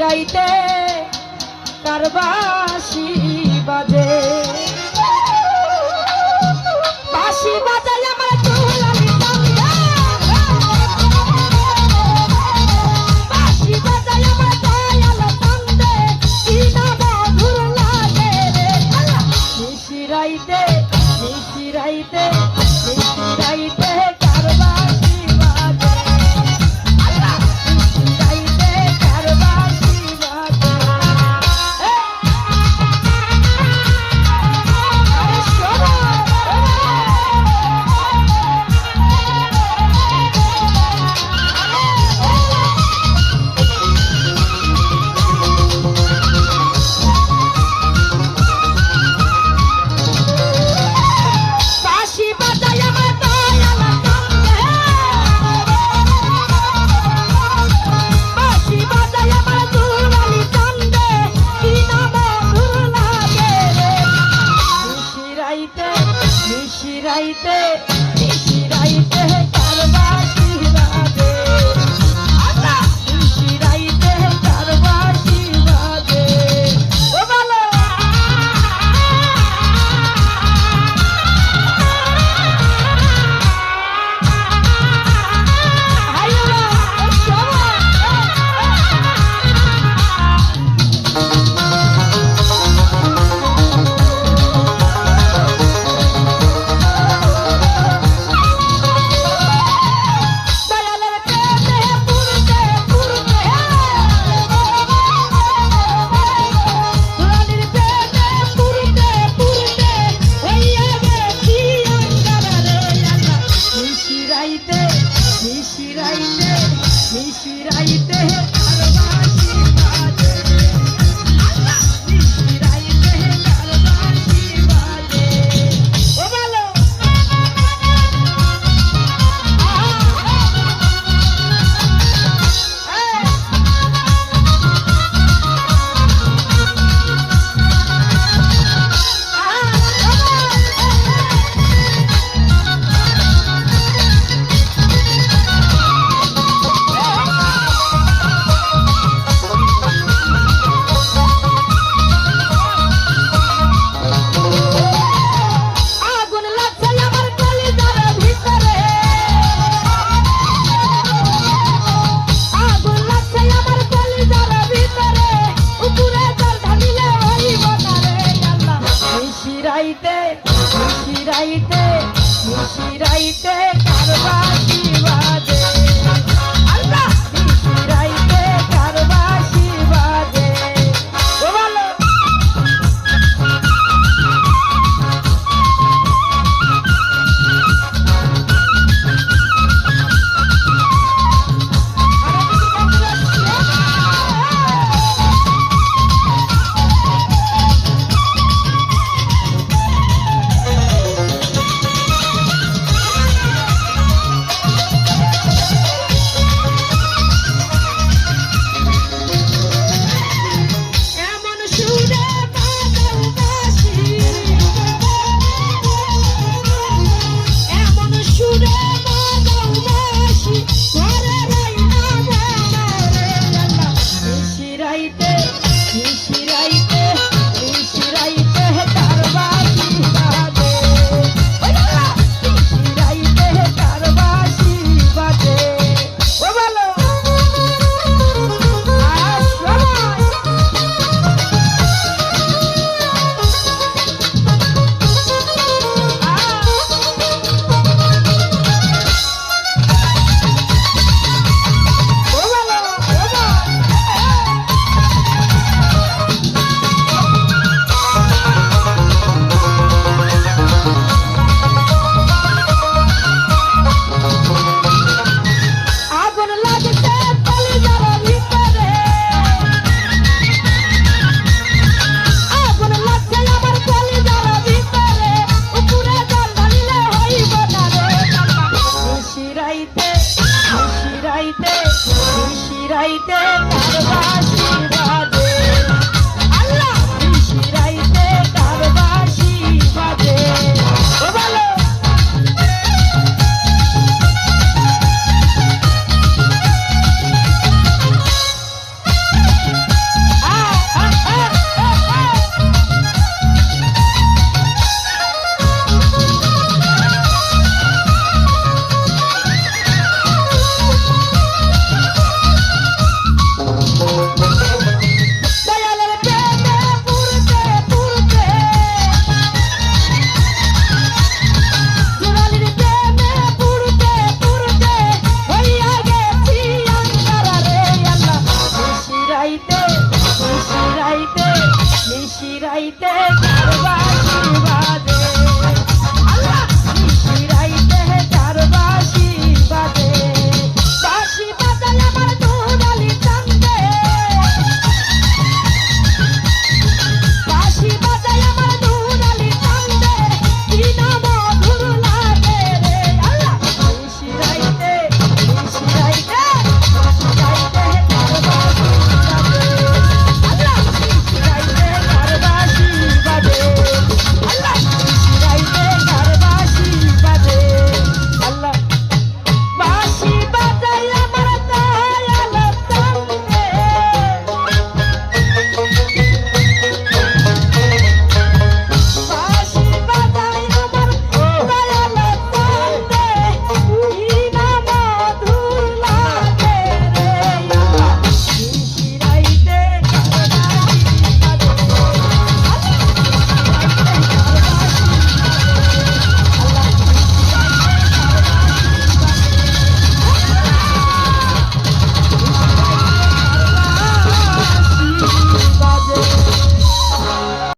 রাইতে কারবাসি বাজে। নিশিরাইতে নিশিরাইতে কারবার যাইতে মুশিরাইতে কারবাসি বাজে? রাইতে নিশি রাইতে Ahorita রাইতে নিশি রাইতে নিশি রাইতে